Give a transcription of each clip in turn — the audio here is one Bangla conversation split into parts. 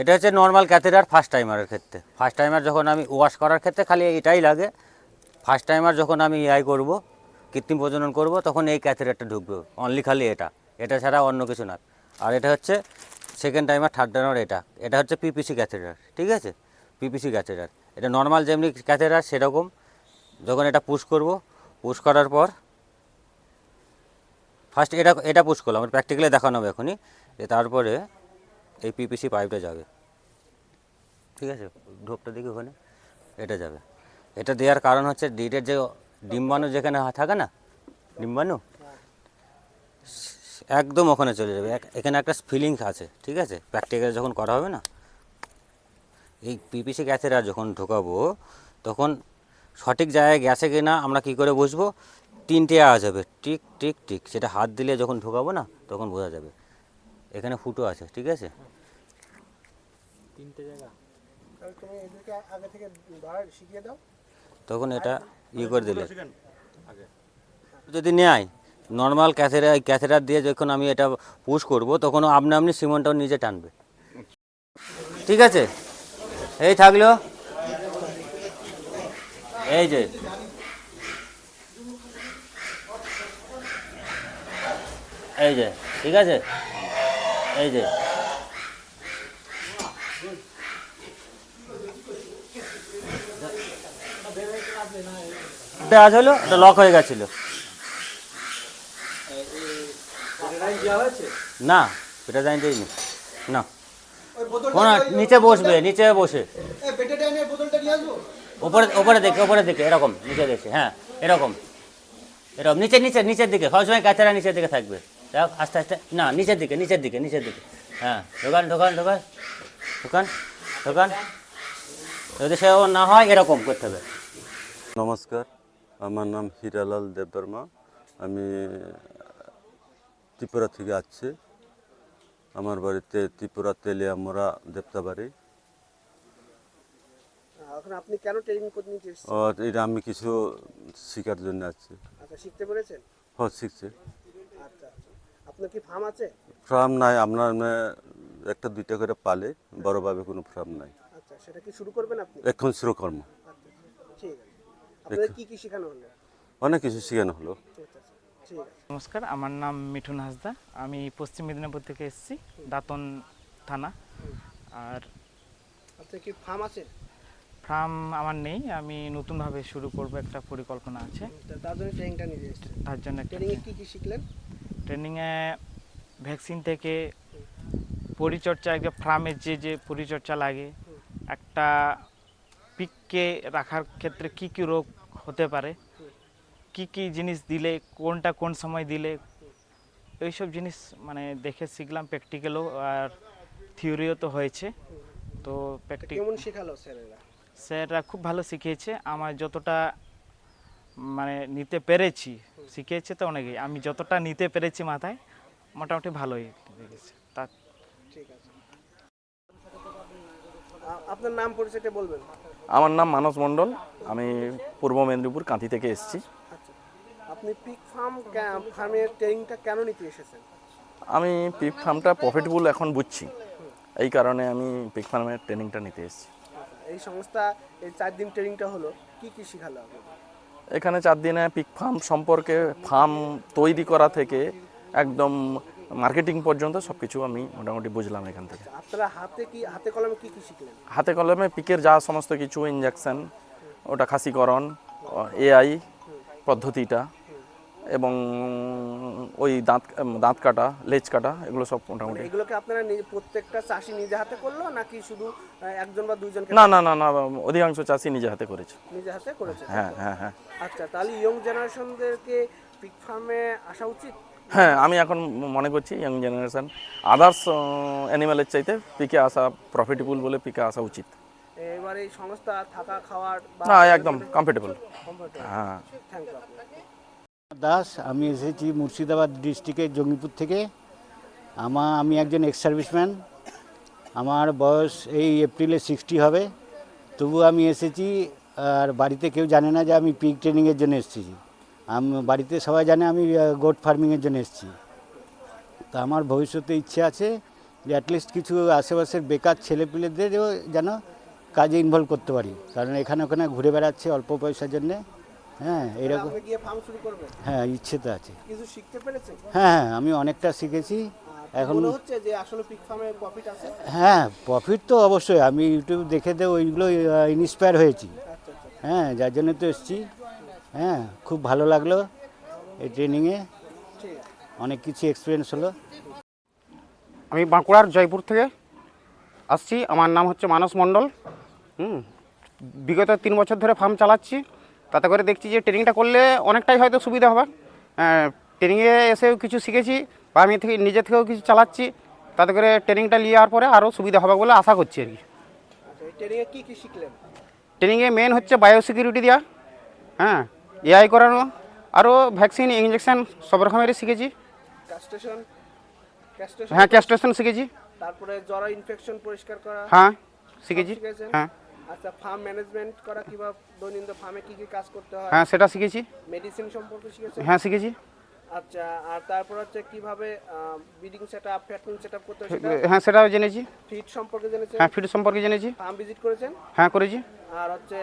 এটা হচ্ছে নর্মাল ক্যাথেটার ফার্স্ট টাইমারের ক্ষেত্রে। ফার্স্ট টাইমার যখন আমি ওয়াশ করার ক্ষেত্রে খালি এটাই লাগে। ফার্স্ট টাইমার যখন আমি এআই করব, কৃত্রিম প্রজনন করব, তখন এই ক্যাথেটারটা ঢুকবে। অনলি খালি এটা। এটা ছাড়া অন্য কিছু না। আর এটা হচ্ছে সেকেন্ড টাইমার থার্ড টাইমার এটা। এটা হচ্ছে পিপিসি ক্যাথেটার ঠিক আছে? পিপিসি ক্যাথেটার এটা নর্মাল যেমনি ক্যাথেটার সেরকম। যখন এটা পুশ করব পুশ করার পর ফার্স্ট এটা এটা পুশ করলাম প্র্যাকটিক্যালি দেখানো হবে এখনই তারপরে এই পিপিসি পাইপটা যাবে। ঠিক আছে? ঢোপটা দিকে ওখানে, এটা যাবে। এটা দেওয়ার কারণ হচ্ছে ডিটের যে ডিম্বাণু যেখানে থাকে না? ডিম্বাণু? একদম ওখানে চলে যাবে। এখানে একটা ফিলিংস আছে, ঠিক আছে? প্র্যাকটিক্যাল যখন করা হবে না, এই পিপিসি গ্যাসের যখন ঢোকাবো, তখন সঠিক জায়গায় গেছে কি না আমরা কি করে বুঝব তিনটে আওয়াজ হবে। Tick tick tick. সেটা হাত দিলে যখন ঢোকাবো না তখন বোঝা যাবে। এখানে ফুটো আছে ঠিক আছে? তাহলে তুমি এদেরকে আগে থেকে শিখিয়ে দাও। তখন এটা ইয়ে করে দিলে। যদি নেয় নর্মাল ক্যাথেরা ক্যাথেটার দিয়ে যখন আমি এটা পুশ করব তখন আপনি আপনি সিমনটাও নিজে টানবে। ঠিক আছে? এই থাকল। এই যে এই যে, ঠিক আছে? এই যে। আজ হলো, এটা লক হয়ে গেছিল। না এটা জানি দিইনি না। নিচে বসবে, নিচে বসে। উপরে উপরে দেখে, উপরে দিকে এরকম, নিচে দেখে হ্যাঁ এরকম। এরকম, নিচে নিচে, নিচের দিকে, সবসময় কাছেরা নিচের দিকে থাকবে। দেখ আস্তে আস্তে। না নিচের দিকে নিচের দিকে নিচের দিকে। হ্যাঁ দোকান ঢোকান দোকান ঢোকান ঢোকান। যদি সেরকম না হয় এরকম করতে হবে। নমস্কার আমার নাম হিরালাল দেববর্মা। আমি ত্রিপুরা থেকে আসছি। আমার বাড়িতে ত্রিপুরা তেলিয়ামোড়া দেবতাবাড়ি। আপনি কেন ট্রেনিং করতে ও এটা আমি কিছু শেখার জন্য আসছি। আচ্ছা শিখতে পেরেছেন? হ শিখছি। আপনার কি ফার্ম আছে? ফার্ম নাই আপনার মানে একটা দুইটা করে পালে বড়ভাবে কোনো ফার্ম নাই। আচ্ছা সেটা কি শুরু করবেন আপনি? এখন শুরু কর্ম আচ্ছা ঠিক আছে। আপনাদের কি কি শেখানো হলো? অনেক কিছু শেখানো হলো। ঠিক আছে নমস্কার আমার নাম মিঠুন হাসদা। আমি পশ্চিম মেদিনীপুর থেকে এসেছি দাঁতন থানা। আর আপনার কি ফার্ম আছে? ফার্ম আমার নেই আমি নতুনভাবে শুরু করব একটা পরিকল্পনা আছে। তা তার জন্য ট্রেনিংটা এসেছেন তার জন্য ট্রেনিংয়ে কি কি শিখলেন? ট্রেনিংয়ে ভ্যাকসিন থেকে পরিচর্যা একটা ফার্মের যে যে পরিচর্যা লাগে একটা পিককে রাখার ক্ষেত্রে কি কি রোগ হতে পারে? কি কি জিনিস দিলে কোনটা কোন সময় দিলে? এইসব জিনিস মানে দেখে শিখলাম প্র্যাকটিক্যালও আর থিওরিও তো হয়েছে। তো প্র্যাকটিক্যাল স্যাররা খুব ভালো শিখিয়েছে। আমার যতটা মানে নিতে পেরেছি শিখিয়েছে তো অনেকেই। আমি যতটা নিতে পেরেছি মাথায় মোটামুটি ভালোই লেগেছে তা ঠিক আছে। আপনার নাম পরিচয়টা বলবেন। আমার নাম মানস মণ্ডল। আমি পূর্ব মেদিনীপুর কাঁথি থেকে এসেছি। আচ্ছা। আপনি পিক ফার্ম ফার্মের ট্রেনিংটা কেন নিতে এসেছেন? আমি পিক ফার্মটা প্রফিটেবল এখন বুঝছি। এই কারণে আমি পিক ফার্মের ট্রেনিংটা নিতে এসেছি। এই সংস্থা এই চার দিন ট্রেনিংটা হলো কি কি শেখালো আপনাকে? এখানে চার দিনে পিক ফার্ম সম্পর্কে ফার্ম তৈরি করা থেকে একদম মার্কেটিং পর্যন্ত সব কিছু আমি মোটামুটি বুঝলাম এখান থেকে। আপনারা হাতে কি হাতে কলমে কি কি শিখলেন? হাতে কলমে পিকের যা সমস্ত কিছু ইঞ্জেকশন ওটা খাসিকরণ এআই পদ্ধতিটা। এবং ওই দাঁত দাঁত কাটা লেজ কাটা এগুলো সব মোটামুটি। এগুলোকে আপনারা নিজে- প্রত্যেকটা চাষি নিজে হাতে করল নাকি শুধু একজন বা দুইজনকে? না না না না অধিকাংশ চাষি নিজে হাতে করেছে। নিজে হাতে করেছে হ্যাঁ হ্যাঁ হ্যাঁ। আচ্ছা তাহলে ইয়ং জেনারেশনদেরকে পিক ফার্মে আসা উচিত? হ্যাঁ আমি এখন মনে করছি ইয়াং জেনারেশন আদার্স অ্যানিমালের চাইতে পিকে আসা প্রফিটেবল বলে পিকে আসা উচিত। এবারে এই সংস্থা থাকা খাওয়ার না একদম কমফর্টেবল? হ্যাঁ। থ্যাংক ইউ দাস, আমি এসেছি মুর্শিদাবাদ ডিস্ট্রিক্টের জঙ্গিপুর থেকে। আমার আমি একজন এক্স সার্ভিসম্যান আমার বয়স এই এপ্রিলে সিক্সটি হবে। তবু আমি এসেছি, আর বাড়িতে কেউ জানে না যে আমি পিক ট্রেনিংয়ের জন্য এসেছি। আমি, বাড়িতে সবাই জানে আমি গোট ফার্মিংয়ের জন্য এসেছি। তা আমার ভবিষ্যতে ইচ্ছে আছে যে অ্যাটলিস্ট কিছু আশেপাশের বেকার ছেলেপিলেদেরও যেন কাজে ইনভলভ করতে পারি। কারণ এখানে ওখানে ঘুরে বেড়াচ্ছে অল্প পয়সার জন্যে। হ্যাঁ এরকম গিয়ে ফার্ম শুরু করবেন হ্যাঁ ইচ্ছে তো আছে। কিছু শিখতে পেরেছেন হ্যাঁ হ্যাঁ আমি অনেকটা শিখেছি। এখন এখন মনে হচ্ছে যে আসলে পিক ফার্মে প্রফিট আছে? হ্যাঁ প্রফিট তো অবশ্যই। আমি ইউটিউব দেখে দে ওইগুলো ইন্সপায়ার হয়েছি। আচ্ছা আচ্ছা হ্যাঁ যার জন্য তো এসেছি। হ্যাঁ খুব ভালো লাগল এই ট্রেনিংয়ে অনেক কিছু এক্সপিরিয়েন্স হলো। আমি বাঁকুড়ার জয়পুর থেকে আসছি। আমার নাম হচ্ছে মানস মণ্ডল। হুম বিগত তিন বছর ধরে ফার্ম চালাচ্ছি। তাতে করে দেখছি যে ট্রেনিংটা করলে অনেকটাই হয়তো সুবিধা হবে। ট্রেনিংয়ে এসেও কিছু শিখেছি বা আমি থেকে নিজে থেকেও কিছু চালাচ্ছি তাতে করে ট্রেনিংটা নেওয়ার পরে আরও সুবিধা হবে বলে আশা করছি আর কি। ট্রেনিংয়ে কি কি শিখলেন? ট্রেনিংয়ে মেন হচ্ছে বায়ো সিকিউরিটি দেওয়া হ্যাঁ এআই করানো আরও ভ্যাকসিন ইঞ্জেকশন সব রকমেরই শিখেছি। ক্যাস্টেশন ক্যাস্টেশন হ্যাঁ ক্যাস্ট্রেশন শিখেছি। তারপরে জ্বর ইনফেকশন পরিষ্কার করা? হ্যাঁ শিখেছি। হ্যাঁ। আচ্ছা ফার্ম ম্যানেজমেন্ট করা কিংবা দৈনন্দিন ফার্মে কি কি কাজ করতে হয়? হ্যাঁ সেটা শিখেছি। মেডিসিন সম্পর্কে শিখেছেন হ্যাঁ শিখেছি। আচ্ছা আর তারপর হচ্ছে কীভাবে ব্রিডিং সেটআপ ফ্যাটিং সেটআপ করতে হয় সেটা? হ্যাঁ সেটাও জেনেছি। ফিড সম্পর্কে জেনেছেন? হ্যাঁ ফিড সম্পর্কে জেনেছি। ফার্ম ভিজিট করেছেন? হ্যাঁ করেছি। আর হচ্ছে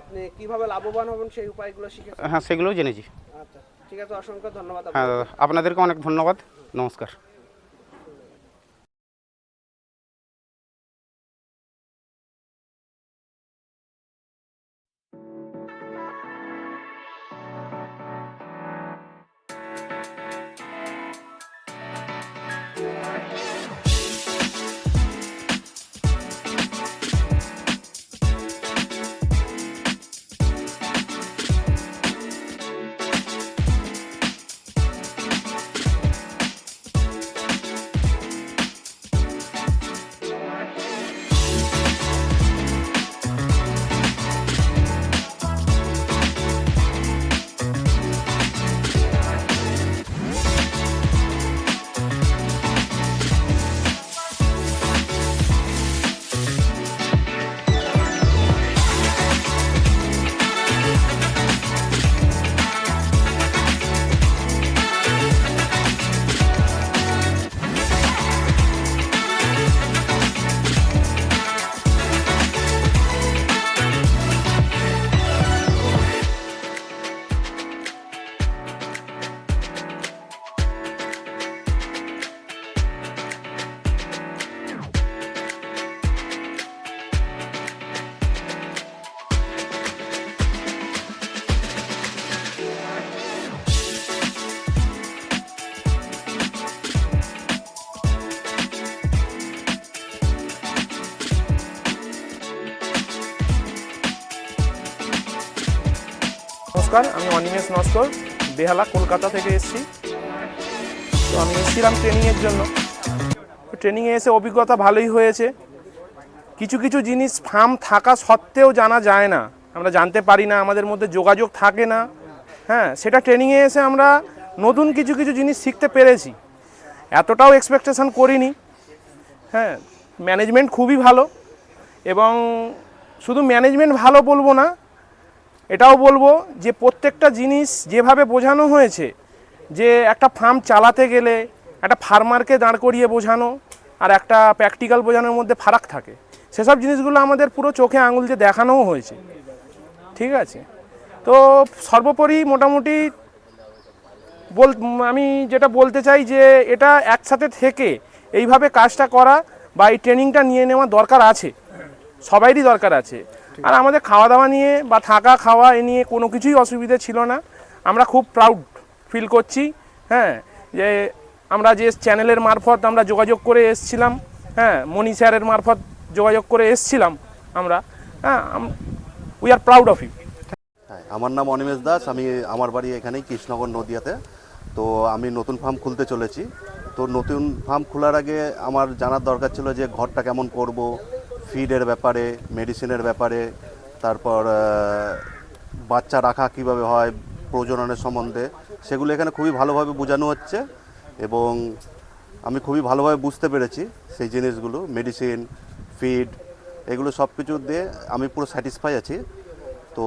আপনি কীভাবে লাভবান হবেন সেই উপায়গুলো শিখেছেন? হ্যাঁ সেগুলোও জেনেছি। আচ্ছা ঠিক আছে অসংখ্য ধন্যবাদ হ্যাঁ আপনাদেরকে অনেক ধন্যবাদ। নমস্কার। Network. নমস্কার, আমি অনিমেষ নস্কর, বেহালা, কলকাতা থেকে এসেছি। তো আমি এসেছিলাম ট্রেনিংয়ের জন্য। ট্রেনিংয়ে এসে অভিজ্ঞতা ভালোই হয়েছে। কিছু কিছু জিনিস ফার্ম থাকা সত্ত্বেও জানা যায় না। আমরা জানতে পারি না, আমাদের মধ্যে যোগাযোগ থাকে না। হ্যাঁ সেটা ট্রেনিংয়ে এসে আমরা নতুন কিছু কিছু জিনিস শিখতে পেরেছি। এতটাও এক্সপেকটেশন করিনি। হ্যাঁ ম্যানেজমেন্ট খুবই ভালো। এবং শুধু ম্যানেজমেন্ট ভালো বলব না এটাও বলব যে প্রত্যেকটা জিনিস যেভাবে বোঝানো হয়েছে, যে একটা ফার্ম চালাতে গেলে একটা ফার্মারকে দাঁড় করিয়ে বোঝানো আর একটা প্র্যাকটিক্যাল বোঝানোর মধ্যে ফারাক থাকে, সেসব জিনিসগুলো আমাদের পুরো চোখে আঙুল দিয়ে দেখানোও হয়েছে, ঠিক আছে? তো সর্বোপরি মোটামুটি বল, আমি যেটা বলতে চাই যে এটা একসাথে থেকে এইভাবে কাজটা করা বা এই ট্রেনিংটা নিয়ে নেওয়া দরকার আছে, সবাইরই দরকার আছে। আর আমাদের খাওয়া দাওয়া নিয়ে বা থাকা, খাওয়া এ নিয়ে কোনো কিছুই অসুবিধে ছিল না। আমরা খুব প্রাউড ফিল করছি হ্যাঁ যে আমরা যে চ্যানেলের মারফত আমরা যোগাযোগ করে এসছিলাম হ্যাঁ মনি স্যারের মারফত যোগাযোগ করে এসছিলাম আমরা হ্যাঁ we are proud of you আমার নাম অনিমেষ দাস, আমি আমার বাড়ি এখানেই কৃষ্ণনগর নদিয়াতে। তো আমি নতুন ফার্ম খুলতে চলেছি। তো নতুন ফার্ম খোলার আগে আমার জানার দরকার ছিল যে ঘরটা কেমন করব ফিডের ব্যাপারে মেডিসিনের ব্যাপারে, তারপর বাচ্চা রাখা কীভাবে হয়, প্রজননের সম্বন্ধে, সেগুলো এখানে খুবই ভালোভাবে বোঝানো হচ্ছে এবং আমি খুবই ভালোভাবে বুঝতে পেরেছি সেই জিনিসগুলো মেডিসিন ফিড এগুলো সব কিছু দিয়ে আমি পুরো স্যাটিসফাই আছি। তো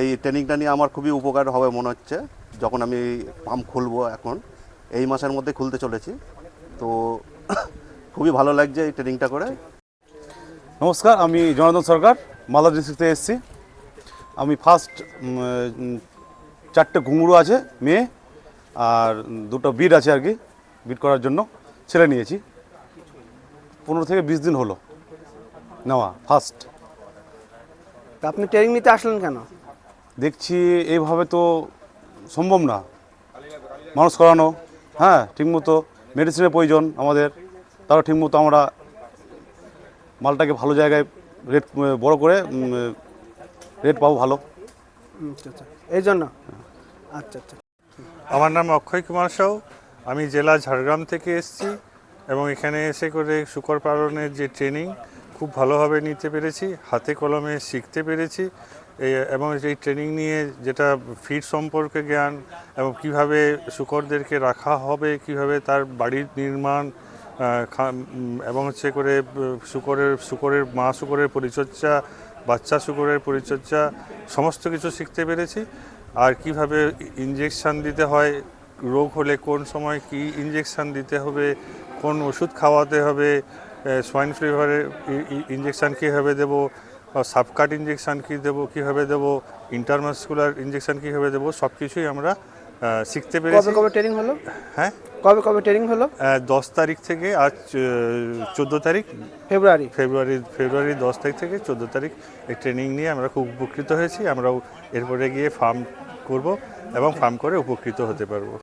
এই ট্রেনিংটা নিয়ে আমার খুবই উপকার হবে মনে হচ্ছে, যখন আমি পাম্প খুলবো এখন। এই মাসের মধ্যে খুলতে চলেছি। তো খুবই ভালো লাগছে এই ট্রেনিংটা করে। নমস্কার আমি জনার্দন সরকার মালদা ডিস্ট্রিক্ট থেকে এসেছি। আমি ফার্স্ট চারটে ঘুঙুরু আছে মেয়ে আর দুটো বিট আছে আর কি বিট করার জন্য ছেলে নিয়েছি। পনেরো থেকে বিশ দিন হলো নেওয়া ফার্স্ট তা আপনি ট্রেনিং নিতে আসলেন কেন? দেখছি এইভাবে তো সম্ভব না। মানুষ করানো হ্যাঁ ঠিকমতো মেডিসিনের প্রয়োজন আমাদের। তারও ঠিকমতো আমরা মালটাকে ভালো জায়গায় রেট বড় করে রেট পাবো ভালো। আচ্ছা আচ্ছা। এই জন্য? আচ্ছা আচ্ছা। আমার নাম অক্ষয় কুমার সাউ আমি জেলা ঝাড়গ্রাম থেকে এসেছি এবং এখানে এসে করে শুকর পালনের যে ট্রেনিং খুব ভালোভাবে নিতে পেরেছি হাতে কলমে শিখতে পেরেছি। এবং এই ট্রেনিং নিয়ে যেটা ফিড সম্পর্কে জ্ঞান এবং কীভাবে শুকরদেরকে রাখা হবে কীভাবে তার বাড়ির নির্মাণ এবং হচ্ছে করে শুকরের শুকরের মা শুকরের পরিচর্যা বাচ্চা শুকরের পরিচর্যা সমস্ত কিছু শিখতে পেরেছি। আর কীভাবে ইঞ্জেকশন দিতে হয় রোগ হলে কোন সময় কি ইঞ্জেকশন দিতে হবে কোন ওষুধ খাওয়াতে হবে সোয়াইন ফিভারের ইঞ্জেকশন কীভাবে দেবো সাবকাট ইঞ্জেকশন কী দেবো কীভাবে দেবো ইন্টারমাসকুলার ইঞ্জেকশন কীভাবে দেবো সব কিছুই আমরা শিখতে পেরেছি। কবে ট্রেনিং হলো? হ্যাঁ? কবে কবে ট্রেনিং হলো? দশ তারিখ থেকে আজ চোদ্দ তারিখ। ফেব্রুয়ারি। ফেব্রুয়ারি ফেব্রুয়ারি দশ তারিখ থেকে চোদ্দ তারিখ এই ট্রেনিং নিয়ে আমরা খুব উপকৃত হয়েছি। আমরাও এরপরে গিয়ে ফার্ম করব এবং ফার্ম করে উপকৃত হতে পারব।